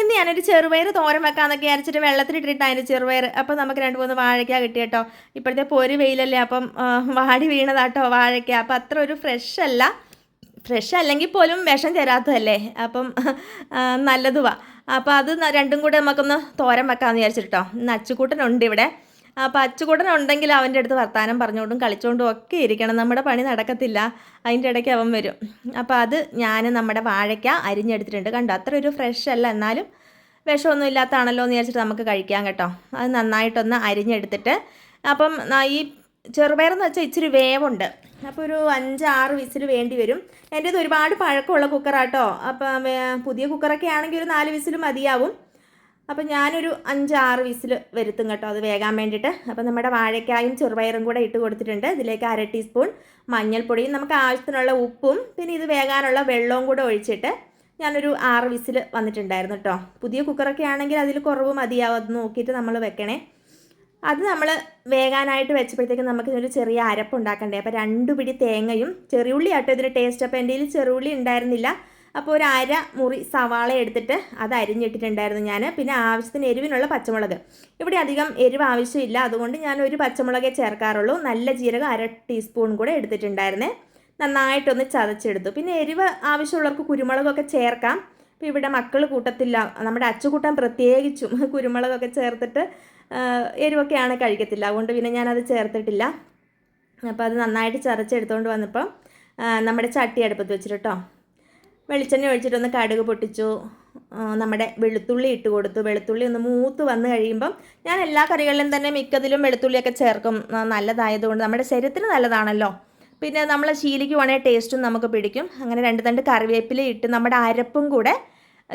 ഇന്ന് ഞാനൊരു ചെറുപയർ തോരൻ വെക്കാന്നൊക്കെ അരച്ചിട്ട് വെള്ളത്തിലിട്ടിട്ട് അതിന്റെ ചെറുപയർ അപ്പോൾ നമുക്ക് രണ്ട് മൂന്ന് വാഴയ്ക്ക കിട്ടി കേട്ടോ ഇപ്പോഴത്തെ പൊരി വെയിലല്ലേ അപ്പം വാടി വീണതാട്ടോ വാഴയ്ക്ക. അപ്പം അത്ര ഒരു ഫ്രഷ് അല്ല. ഫ്രഷ് അല്ലെങ്കിൽ പോലും വിഷം തരാത്തതല്ലേ? അപ്പം നല്ലതുവാ. അപ്പോൾ അത് രണ്ടും കൂടെ നമുക്കൊന്ന് തോരൻ വെക്കാമെന്ന് വിചാരിച്ചിട്ടോ ഇന്ന് അച്ചുകൂട്ടനുണ്ട് ഇവിടെ. അപ്പോൾ അച്ചുകൂടൻ ഉണ്ടെങ്കിൽ അവന്റെ അടുത്ത് വർത്താനം പറഞ്ഞുകൊണ്ടും കളിച്ചുകൊണ്ടും ഒക്കെ ഇരിക്കണം. നമ്മുടെ പണി നടക്കത്തില്ല. അതിന്റെ ഇടയ്ക്ക് അവൻ വരും. അപ്പോൾ അത് ഞാൻ നമ്മുടെ വാഴയ്ക്ക അരിഞ്ഞെടുത്തിട്ടുണ്ട്. കണ്ടോ? അത്ര ഒരു ഫ്രഷ് അല്ല. എന്നാലും വിഷമൊന്നും ഇല്ലാത്തതാണല്ലോ എന്ന് വിചാരിച്ചിട്ട് നമുക്ക് കഴിക്കാം കേട്ടോ. അത് നന്നായിട്ടൊന്ന് അരിഞ്ഞെടുത്തിട്ട് അപ്പം ഈ ചെറുപയറെന്ന് വെച്ചാൽ ഇച്ചിരി വേവുണ്ട്. അപ്പോൾ ഒരു അഞ്ച് ആറ് വിസിൽ വേണ്ടി വരും. എന്റെ ഇത് ഒരുപാട് പഴക്കമുള്ള കുക്കറാട്ടോ അപ്പം പുതിയ കുക്കറൊക്കെ ആണെങ്കിൽ ഒരു നാല് വിസിൽ മതിയാവും. അപ്പം ഞാനൊരു അഞ്ചാറ് വിസിൽ വരുത്തും കേട്ടോ അത് വേകാൻ വേണ്ടിയിട്ട്. അപ്പം നമ്മുടെ വാഴയ്ക്കായും ചെറുപയറും കൂടെ ഇട്ട് കൊടുത്തിട്ടുണ്ട്. ഇതിലേക്ക് അര ടീസ്പൂൺ മഞ്ഞൾപ്പൊടിയും നമുക്ക് ആവശ്യത്തിനുള്ള ഉപ്പും പിന്നെ ഇത് വേകാനുള്ള വെള്ളവും കൂടെ ഒഴിച്ചിട്ട് ഞാനൊരു ആറ് വിസിൽ വന്നിട്ടുണ്ടായിരുന്നു കേട്ടോ. പുതിയ കുക്കറൊക്കെ ആണെങ്കിൽ അതിൽ കുറവ് മതിയാവും അത് നോക്കിയിട്ട് നമ്മൾ വെക്കണേ. അത് നമ്മൾ വേകാനായിട്ട് വെച്ചപ്പോഴത്തേക്ക് നമുക്ക് ഇതിനൊരു ചെറിയ അരപ്പ് ഉണ്ടാക്കണ്ടേ. അപ്പോൾ രണ്ട് പിടി തേങ്ങയും ചെറിയുള്ളി ആട്ടോ ഇതിന് ടേസ്റ്റ് അപ്പോൾ എന്റെ കയ്യിൽ ചെറിയുള്ളി ഉണ്ടായിരുന്നില്ല. അപ്പോൾ ഒരു അര മുറി സവാള എടുത്തിട്ട് അത് അരിഞ്ഞിട്ടിട്ടുണ്ടായിരുന്നു ഞാൻ പിന്നെ ആവശ്യത്തിന് എരിവിനുള്ള പച്ചമുളക്. ഇവിടെ അധികം എരിവ് ആവശ്യമില്ല. അതുകൊണ്ട് ഞാൻ ഒരു പച്ചമുളകേ ചേർക്കാറുള്ളൂ. നല്ല ജീരകം അര ടീസ്പൂൺ കൂടെ എടുത്തിട്ടുണ്ടായിരുന്നേ. നന്നായിട്ടൊന്ന് ചതച്ചെടുത്തു. പിന്നെ എരിവ് ആവശ്യമുള്ളവർക്ക് കുരുമുളകൊക്കെ ചേർക്കാം. ഇപ്പോൾ ഇവിടെ മക്കൾ കൂട്ടത്തില്ല. നമ്മുടെ അച്ചുകൂട്ടൻ പ്രത്യേകിച്ചും കുരുമുളകൊക്കെ ചേർത്തിട്ട് എരിവൊക്കെയാണ് കഴിക്കത്തില്ല. അതുകൊണ്ട് പിന്നെ ഞാനത് ചേർത്തിട്ടില്ല. അപ്പോൾ അത് നന്നായിട്ട് ചതച്ചെടുത്തുകൊണ്ട് വന്നപ്പോൾ നമ്മുടെ ചട്ടി അടുപ്പത്ത് വെച്ചിട്ട് കേട്ടോ വെളിച്ചെണ്ണ ഒഴിച്ചിട്ടൊന്ന് കടുക് പൊട്ടിച്ചു. നമ്മുടെ വെളുത്തുള്ളി ഇട്ട് കൊടുത്തു. വെളുത്തുള്ളി ഒന്ന് മൂത്ത് വന്ന് കഴിയുമ്പം ഞാൻ എല്ലാ കറികളിലും തന്നെ മിക്കതിലും വെളുത്തുള്ളിയൊക്കെ ചേർക്കും. നല്ലതായതുകൊണ്ട് നമ്മുടെ ശരീരത്തിന് നല്ലതാണല്ലോ. പിന്നെ നമ്മൾ ശീലിക്കുവാണെങ്കിൽ ടേസ്റ്റും നമുക്ക് പിടിക്കും. അങ്ങനെ രണ്ട് തണ്ട് കറിവേപ്പില ഇട്ട് നമ്മുടെ അരപ്പും കൂടെ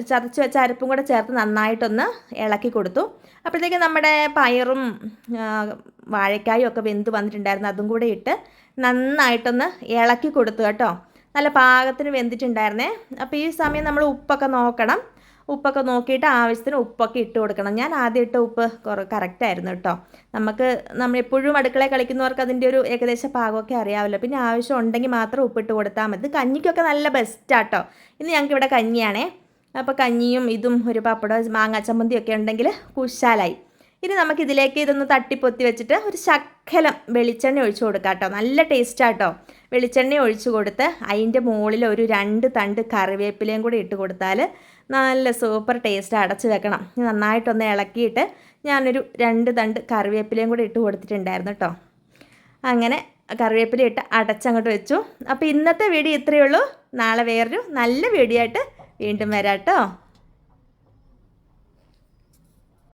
ചതച്ച് വെച്ച അരപ്പും കൂടെ ചേർത്ത് നന്നായിട്ടൊന്ന് ഇളക്കി കൊടുത്തു. അപ്പോഴത്തേക്ക് നമ്മുടെ പയറും വാഴക്കായും ഒക്കെ വെന്ത് വന്നിട്ടുണ്ടായിരുന്നു. അതും കൂടെ ഇട്ട് നന്നായിട്ടൊന്ന് ഇളക്കി കൊടുത്തു കേട്ടോ. നല്ല പാകത്തിന് വെന്തിട്ടുണ്ടായിരുന്നേ. അപ്പോൾ ഈ സമയം നമ്മൾ ഉപ്പൊക്കെ നോക്കണം. ഉപ്പൊക്കെ നോക്കിയിട്ട് ആവശ്യത്തിന് ഉപ്പൊക്കെ ഇട്ട് കൊടുക്കണം. ഞാൻ ആദ്യം ഇട്ട ഉപ്പ് കുറ കറക്റ്റായിരുന്നു കേട്ടോ നമുക്ക് നമ്മൾ എപ്പോഴും അടുക്കളയിൽ കളിക്കുന്നവർക്ക് അതിന്റെ ഒരു ഏകദേശ പാകമൊക്കെ അറിയാമല്ലോ പിന്നെ ആവശ്യം ഉണ്ടെങ്കിൽ മാത്രം ഉപ്പിട്ട് കൊടുത്താൽ മതി. കഞ്ഞിക്കൊക്കെ നല്ല ബെസ്റ്റാട്ടോ ഇന്ന് ഞങ്ങൾക്ക് ഇവിടെ കഞ്ഞിയാണേ. അപ്പോൾ കഞ്ഞിയും ഇതും ഒരു പപ്പടം മാങ്ങാച്ചമ്മന്തിയൊക്കെ ഉണ്ടെങ്കിൽ കുശാലായി. ഇനി നമുക്ക് ഇതിലേക്ക് ഇതൊന്ന് തട്ടിപ്പൊത്തി വെച്ചിട്ട് ഒരു ശക്കലം വെളിച്ചെണ്ണ ഒഴിച്ചു കൊടുക്കാം കേട്ടോ. നല്ല ടേസ്റ്റാട്ടോ വെളിച്ചെണ്ണ ഒഴിച്ചു കൊടുത്ത് അതിന്റെ മുകളിൽ ഒരു രണ്ട് തണ്ട് കറിവേപ്പിലയും കൂടി ഇട്ട് കൊടുത്താൽ നല്ല സൂപ്പർ ടേസ്റ്റ് അടച്ചു വെക്കണം. നന്നായിട്ടൊന്ന് ഇളക്കിയിട്ട് ഞാനൊരു രണ്ട് തണ്ട് കറിവേപ്പിലയും കൂടി ഇട്ട് കൊടുത്തിട്ടുണ്ടായിരുന്നു കേട്ടോ. അങ്ങനെ കറിവേപ്പില ഇട്ട് അടച്ചങ്ങോട്ട് വെച്ചു. അപ്പോൾ ഇന്നത്തെ വീഡിയോ ഇത്രയേ ഉള്ളൂ. നാളെ വേറൊരു നല്ല വീഡിയോ ആയിട്ട് വീണ്ടും വരാം കേട്ടോ.